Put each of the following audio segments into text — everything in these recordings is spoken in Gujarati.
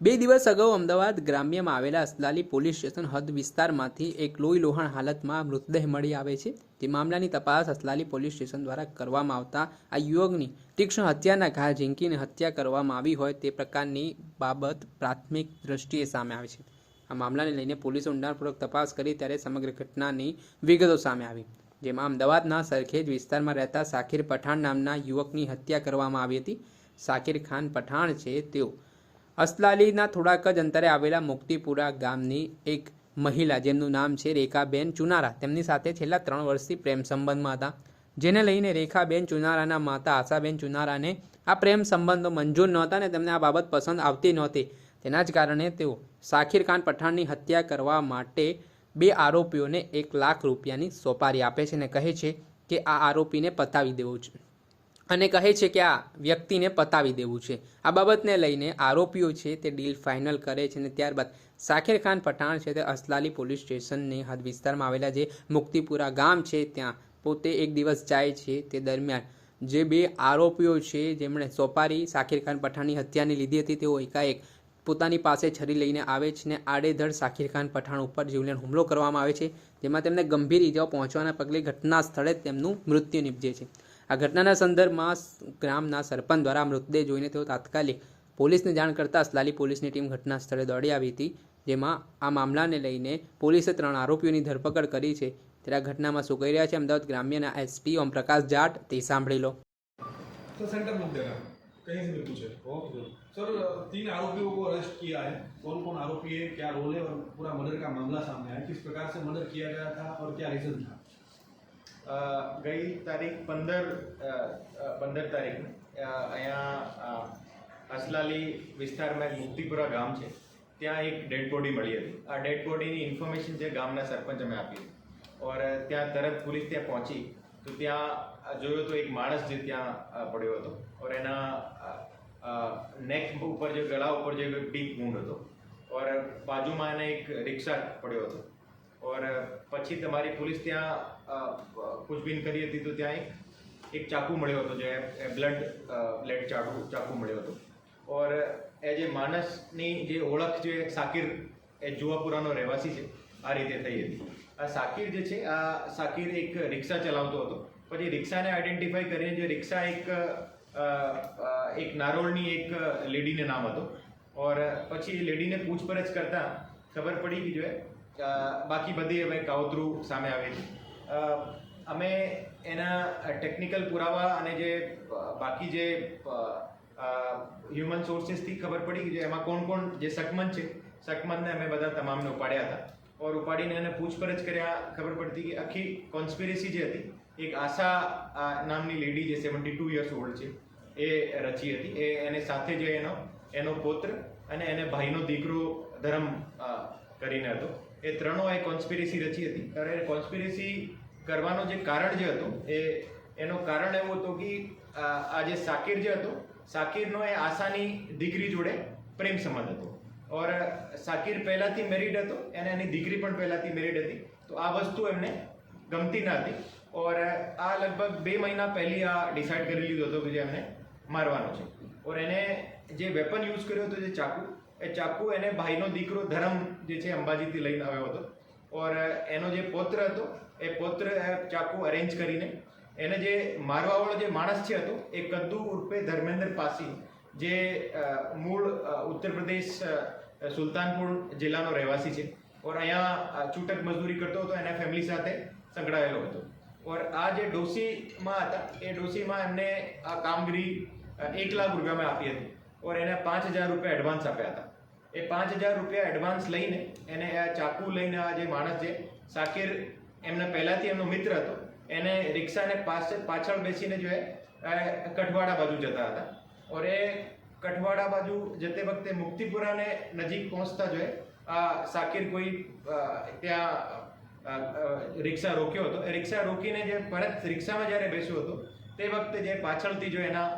બે દિવસ અગાઉ અમદાવાદ ગ્રામ્યમાં આવેલા અસલાલી પોલીસ સ્ટેશન હદ વિસ્તારમાંથી એક લોહી લોહાણ હાલતમાં મૃતદેહ મળી આવે છે. તે મામલાની તપાસ અસલાલી પોલીસ સ્ટેશન દ્વારા કરવામાં આવતા આ યુવકની તીક્ષ્ણ હત્યાના ઘા ઝીંકીને હત્યા કરવામાં આવી હોય તે પ્રકારની બાબત પ્રાથમિક દ્રષ્ટિએ સામે આવે છે. આ મામલાને લઈને પોલીસે ઊંડાણપૂર્વક તપાસ કરી ત્યારે સમગ્ર ઘટનાની વિગતો સામે આવી. જેમાં અમદાવાદના સરખેજ વિસ્તારમાં રહેતા સાકિર પઠાણ નામના યુવકની હત્યા કરવામાં આવી હતી. સાકિર ખાન પઠાણ છે તેઓ અસલાલીના થોડાક જ અંતરે આવેલા મુક્તિપુરા ગામની એક મહિલા જેમનું નામ છે રેખાબેન ચુનારા. તેમની સાથે છેલ્લા ત્રણ વર્ષથી પ્રેમ સંબંધમાં હતા. જેને લઈને રેખાબેન ચુનારાના માતા આશાબેન ચુનારાને આ પ્રેમ સંબંધો મંજૂર નહોતા ને તેમને આ બાબત પસંદ આવતી નહોતી. તેના જ કારણે તેઓ સાખીર ખાન પઠાણની હત્યા કરવા માટે બે આરોપીઓને એક લાખ રૂપિયાની સોપારી આપે છે અને કહે છે કે આ આરોપીને પતાવી દેવો છે. અને કહે છે કે આ વ્યક્તિને પતાવી દેવું છે. આ બાબતને લઈને આરોપીઓ છે તે ડીલ ફાઇનલ કરે છે અને ત્યારબાદ સાખેર ખાન પઠાણ છે તે અસલાલી પોલીસ સ્ટેશનની હદ વિસ્તારમાં આવેલા જે મુક્તિપુરા ગામ છે ત્યાં પોતે એક દિવસ જાય છે. તે દરમિયાન જે બે આરોપીઓ છે જેમણે સોપારી સાખીર ખાન પઠાણની હત્યાની લીધી હતી, તેઓ એકાએક પોતાની પાસે છરી લઈને આવે છે અને આડેધડ સાખીર ખાન પઠાણ ઉપર જીવલેણ હુમલો કરવામાં આવે છે. જેમાં તેમને ગંભીર ઈજાઓ પહોંચવાના પગલે ઘટના સ્થળે તેમનું મૃત્યુ નિપજે છે. આ ઘટનાના સંદર્ભમાં સ- ગ્રામના સરપંચ દ્વારા મૃતદેહ જોઈને તેઓ તાત્કાલિક પોલીસને જાણ કરતા અસલાલી પોલીસની ટીમ ઘટના સ્થળે દોડી આવી હતી જેમાં આ મામલાને લઈને પોલીસે ત્રણ આરોપીઓની ધરપકડ કરી છે ત્યારે આ ઘટનામાં શું કહી રહ્યા છે અમદાવાદ ગ્રામ્યના એસપી ઓમ પ્રકાશ જાટ તે સાંભળી લો सर सेंटर मत देना कहीं से भी पूछे ओके सर तीन आरोपियों को अरेस्ट किया है कौन कौन आरोपी है क्या रोल है और पूरा मर्डर का मामला सामने आया किस प्रकार से मर्डर किया गया था और क्या रीजन था અ, ગઈ તારીખ પંદર પંદર તારીખ અહીંયા અસલાલી વિસ્તારમાં એક મુક્તિપુરા ગામ છે. ત્યાં એક ડેડ બોડી મળી હતી. આ ડેડ બોડીની ઇન્ફોર્મેશન જે ગામના સરપંચ અમે આપી ઓર ત્યાં તરત પોલીસ ત્યાં પહોંચી. તો ત્યાં જોયો તો એક માણસ જે ત્યાં પડ્યો હતો. ઓર એના નેક ઉપર જે ગળા ઉપર જે ડીપ મૂંડ હતો. ઓર બાજુમાં એને એક રિક્ષા પડ્યો હતો. ઓર પછી તમારી પોલીસ ત્યાં પૂછબીન કરી હતી તો ત્યાં એક એક ચાકુ મળ્યો હતો જે બ્લડ બ્લેડ ચાકુ ચાકુ મળ્યો હતો. ઓર એ જે માણસની જે ઓળખ જે સાકિર એ જુવાપુરાનો રહેવાસી છે આ રીતે થઈ હતી. આ સાકિર જે છે આ સાકિર એક રિક્ષા ચલાવતો હતો. પછી રિક્ષાને આઈડેન્ટિફાઈ કરીને જે રિક્ષા એક એક નારોળની એક લેડીને નામ હતો. ઓર પછી લેડીને પૂછપરછ કરતાં ખબર પડી કે જો બાકી બધી હવે કાવતરું સામે આવી અ, અમે એના ટેકનિકલ પુરાવા અને જે બાકી જે હ્યુમન સોર્સિસથી ખબર પડી કે એમાં કોણ કોણ જે સકમન છે સકમનને અમે બધા તમામને ઉપાડ્યા હતા. ઓર ઉપાડીને એને પૂછપરછ કર્યા ખબર પડતી કે આખી કોન્સ્પિરેસી જે હતી, એક આશા નામની લેડી જે સેવન્ટી ટુ યર્સ ઓલ્ડ છે, એ રચી હતી. એ એને સાથે જે એનો એનો પૌત્ર અને એને ભાઈનો દીકરો ધર્મ કરીને હતો. એ ત્રણો એ કોન્સ્પિરેસી રચી હતી. ત્યારે કોન્સ્પિરેસી કરવાનો જે કારણ જે હતું, એ, એનો કારણ એવું હતું કે, આ જે સાકિર જે હતો, સાકિરનો એ આશાની દીકરી જોડે પ્રેમ સંબંધ હતો. ઓર સાકિર પહેલાંથી મેરિડ હતો, અને એની દીકરી પણ પહેલાંથી મેરિડ હતી. તો આ વસ્તુ એમને ગમતી ન હતી. ઓર આ લગભગ બે મહિના પહેલી આ ડિસાઇડ કરી લીધો હતો કે જે એમને મારવાનો છે. ઓર એને જે વેપન યુઝ કર્યો હતો, જે ચાકુ એ ચાકુ એને ભાઈનો દીકરો ધરમ જે છે અંબાજીથી લઈને આવ્યો હતો. ઓર એનો જે પૌત્ર હતો, એ પૌત્ર ચાકુ અરેન્જ કરીને એને જે મારવાવાળો જે માણસ છે હતો, એ કદ્દુ ઉર્ફે ધર્મેન્દ્ર પાસી, જે મૂળ ઉત્તર પ્રદેશ સુલતાનપુર જિલ્લાનો રહેવાસી છે. ઓર અહીંયા છૂટક મજદૂરી કરતો હતો, એના ફેમિલી સાથે સંકળાયેલો હતો. ઓર આ જે ડોસીમાં હતા, એ ડોસીમાં એમને આ કામગીરી એક લાખ રૂપિયામાં આપી હતી. ઓર એને પાંચ હજાર રૂપિયા એડવાન્સ આપ્યા હતા એ પાંચ હજાર રૂપિયા એડવાન્સ લઈને એને આ ચાકુ લઈને આ જે માણસ છે સાકિર એમને પહેલાંથી એમનો મિત્ર હતો એને રિક્ષાને પાછળ બેસીને જો એ કઠવાડા બાજુ જતા હતા ઓર એ કઠવાડા બાજુ જતે વખતે મુક્તિપુરાને નજીક પહોંચતા જો એ આ સાકિર કોઈ ત્યાં રિક્ષા રોક્યો હતો એ રિક્ષા રોકીને જે પરત રિક્ષામાં જ્યારે બેસ્યો હતો, તે વખતે જે પાછળથી જો એના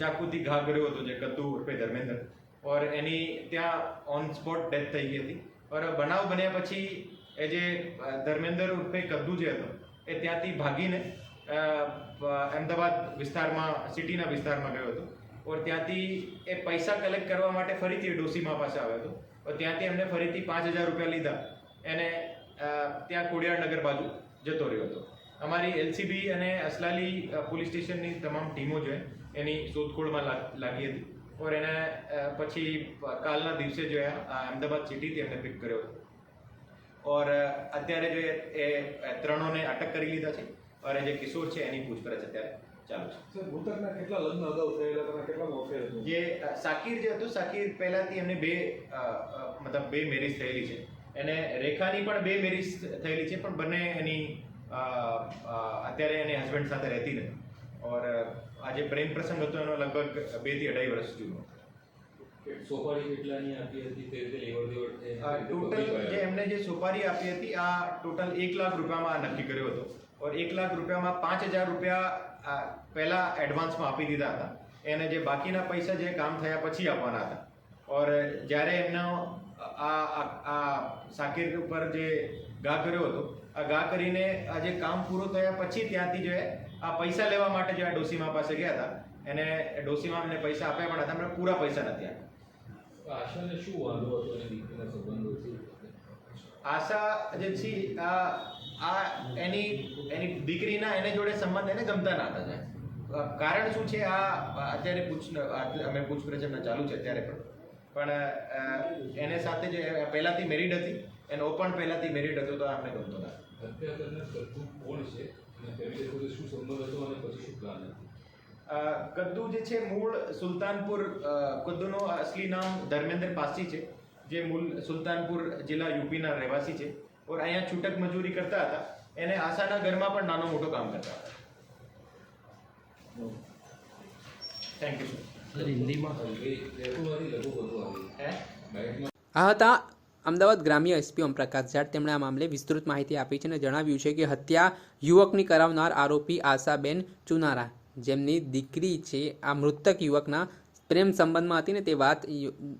ચાકુથી ઘા કર્યો હતો જે કદ્દુ ઉર્ફે ધર્મેન્દ્ર. ઓર એની ત્યાં ઓન સ્પોટ ડેથ થઈ ગઈ હતી. ઓર બનાવ બન્યા પછી એ જે ધર્મેન્દ્ર ઉર્ફે કદ્દુ જે હતો, એ ત્યાંથી ભાગીને અમદાવાદ વિસ્તારમાં, સિટીના વિસ્તારમાં ગયો હતો. ઓર ત્યાંથી એ પૈસા કલેક્ટ કરવા માટે ફરીથી ડોસીમાં પાસે આવ્યો હતો. ઓર ત્યાંથી એમને ફરીથી પાંચ હજાર રૂપિયા લીધા. એને ત્યાં કોડિયારનગર બાજુ જતો રહ્યો હતો. અમારી એલસીબી અને અસલાલી પોલીસ સ્ટેશનની તમામ ટીમો છે એની શોધખોળમાં લાગી હતી. ઓર એને પછી કાલના દિવસે જો અમદાવાદ સિટીથી એમને પિક કર્યો હતો. ઓર અત્યારે જો એ- ત્રણોને અટક કરી લીધા છે અને જે કિશોર છે એની પૂછપરછ અત્યારે ચાલુ છે. મૃતકના કેટલા લગ્ન અગાઉ થયેલા હતા કેટલા અફેર જે સાકીર જે હતું સાકીર પહેલાંથી એમને બે મતલબ બે મેરેજ થયેલી છે. એને રેખાની પણ બે મેરેજ થયેલી છે પણ બંને એની અત્યારે એને હસબન્ડ સાથે રહેતી નથી. ઓર અ, આ જે પ્રેમ પ્રસંગ હતો એનો લગભગ બેથી અઢાઈ વર્ષ જૂનો. સોપારી કેટલાની આપી હતી? તે રીતે લેવડ દેવડ ટોટલ જે એમને જે સોપારી આપી હતી આ ટોટલ એક લાખ રૂપિયામાં નક્કી કર્યો હતો. ઓર એક લાખ રૂપિયામાં પાંચ હજાર રૂપિયા આ પહેલા એડવાન્સમાં આપી દીધા હતા. એને જે બાકીના પૈસા જે કામ થયા પછી આપવાના હતા. ઓર જ્યારે એમનો આ આ- આ સાકિર ઉપર જે ગા કર્યો હતો આ ગા કરીને આ જે કામ પૂરું થયા પછી ત્યાંથી જે આ પૈસા લેવા માટે જે આ ડોસીમા પાસે ગયા હતા એને ડોસીમા એમને પૈસા આપ્યા પણ હતા એમને પૂરા પૈસા નથી આપ્યા. આશાને શું વાંધો હતો અને દીકરીના સંબંધો આશા જે છે આ આ એની એની દીકરીના એને જોડે સંબંધ એને ગમતા ના હતા કારણ શું છે આ અત્યારે પૂછ અમે પૂછપરછ એમને ચાલુ છે અત્યારે પણ. પણ એને સાથે જે પહેલાંથી મેરિડ હતી એનો પણ પહેલાંથી મેરિડ હતો તો અમને ગમતો હતા. કોણ છે? અને ફેમિલી શું સંબંધ હતો અને પછી શું પ્લાન હતો કદ્દુ જે છે મૂળ સુલતાનપુર કદ્દુનો અસલી નામ ધર્મેન્દ્ર પાસી છે જે મૂળ સુલતાનપુર જિલ્લા યુપીના રહેવાસી છે. ઓર અહીંયા છૂટક મજૂરી કરતા હતા. એને આશાના ઘરમાં પણ નાનો મોટો કામ કરતા હતા. થેન્ક યુ સર એ જયપુરમાંથી લઘુ બધું આવ્યું હે? આ હતા અમદાવાદ ગ્રામ્ય એસપી ઓમપ્રકાશ જાટ તેમણે આ મામલે વિસ્તૃત માહિતી આપી છે અને જણાવ્યું છે કે હત્યા યુવકની કરાવનાર આરોપી આશાબેન ચુનારા, જેમની દીકરી છે, આ મૃતક યુવકના પ્રેમ સંબંધમાં હતી ને તે વાત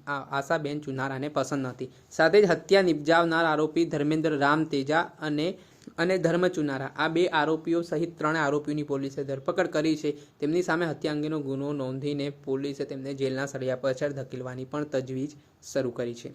આશાબેન ચુનારાને પસંદ નથી. સાથે જ હત્યા નિપજાવનાર આરોપી ધર્મેન્દ્ર રામ તેજા અને અને ધર્મ ચુનારા, આ બે આરોપીઓ સહિત ત્રણ આરોપીઓની પોલીસે ધરપકડ કરી છે. તેમની સામે હત્યા અંગેનો ગુનો નોંધીને પોલીસે તેમને જેલના સળિયા પાછળ ધકેલવાની પણ તજવીજ શરૂ કરી છે.